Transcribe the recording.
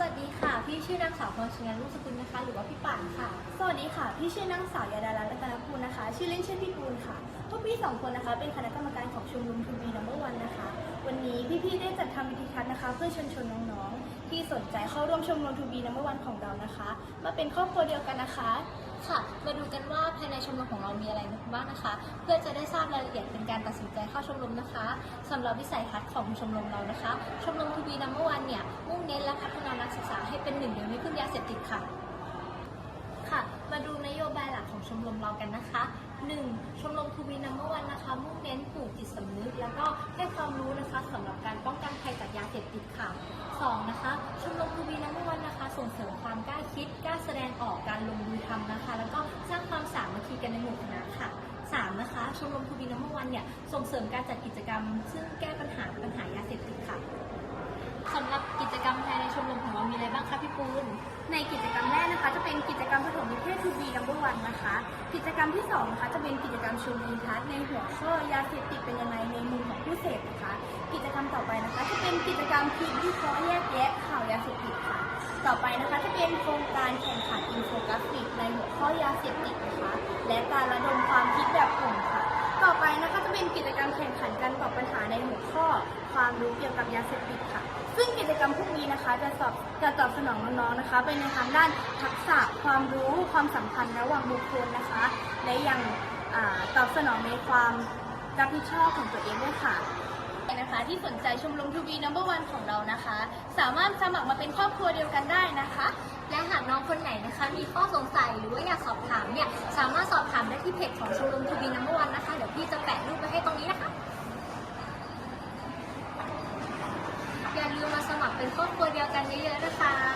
สวัสดีค่ะ พี่ชื่อนางสาวพรชงานลูกสกุลนะคะ หรือว่าพี่ป่านค่ะ สวัสดีค่ะ พี่ชื่อนางสาวยาดารัตน์รัตนภูนนะคะ ชื่อเล่นชื่อพี่ปูนค่ะ พวกพี่สองคนนะคะ เป็นคณะกรรมการของชมรมทูบีนัมเบอร์วันนะคะ วันนี้พี่ๆได้จัดทำวิธีทัศน์นะคะ เพื่อชิญชวนน้องๆ ที่สนใจเข้าร่วมชมรมทูบีนัมเบอร์วันของเรานะคะ มาเป็นครอบครัวเดียวกันนะคะ ค่ะ มาดูกันว่าภายในชมรมของเรามีอะไรบ้างนะคะ เพื่อจะได้ทราบรายละเอียดเป็นการตัดสินใจเข้าชมรมนะคะสำหรับวิสัยทัศน์ของชมรมเรานะคะ ชมรมทูบีนัมเบอร์วันเนี่ยมุ่งเน้นและพัฒนา เป็นหนึ่งเดียวไม่พึ่งยาเสพติดค่ะ ค่ะ มาดูนโยบายหลักของชมรมเรากันนะคะ 1. ชมรมทูบีนัมเบอร์วันนะคะมุ่งเน้นปลูกจิตสำนึก แล้วก็ให้ความรู้นะคะสำหรับการป้องกันภัยจากยาเสพติดค่ะ 2. นะคะชมรมทูบีนัมเบอร์วันนะคะ ส่งเสริมความกล้าคิดกล้าแสดงออกการลงมือทำนะคะ แล้วก็สร้างความสามัคคีกันในหมู่คณะค่ะ 3. นะคะชมรมทูบีนัมเบอร์วันเนี่ยส่งเสริมการจัดกิจกรรม ซึ่งแก้ปัญหาปัญหา กิจกรรมผสมนิเทศทูบีนัมเบอร์วันนะคะ กิจกรรมที่สองนะคะจะเป็นกิจกรรมชมรีทัศน์ในหัวข้อยาเสพติดเป็นยังไงในมุมของผู้เสพนะคะ กิจกรรมต่อไปนะคะ จะเป็นกิจกรรมคิดวิเคราะห์แยกแยะข่าวยาเสพติดค่ะ ต่อไปนะคะจะเป็นโครงการแข่งขันอินโฟกราฟิก ในหัวข้อยาเสพติดนะคะ และการระดมความคิดแบบกลุ่มค่ะ ต่อไปนะคะจะเป็นกิจกรรมแข่งขันการตอบปัญหาในหัวข้อ ความรู้เกี่ยวกับยาเสพติดค่ะ ซึ่งกิจกรรม นะคะ จะสอบจะตอบสนองน้องๆนะคะ ไปในทางด้านทักษะความรู้ความสัมพันธ์ระหว่างบุคคลนะคะ และยังอตอบสนองในความรับผิดชอบของตัวเองด้วยค่ะนะคะที่สนใจชมรมทูบีนัมเบอร์วันของเรานะคะ สามารถสมัครมาเป็นครอบครัวเดียวกันได้นะคะ และหากน้องคนไหนนะคะ มีข้อสงสัยหรือว่าอยากสอบถามเนี่ยสามารถสอบถามได้ที่เพจของชมรมทูบีนัมเบอร์วันนะคะเดี๋ยวพี่จะแปะรูปไว้ให้ตรงนี้นะคะอย่าลืมมาสมัครเป็นครอบครัว กันเยอะๆนะคะ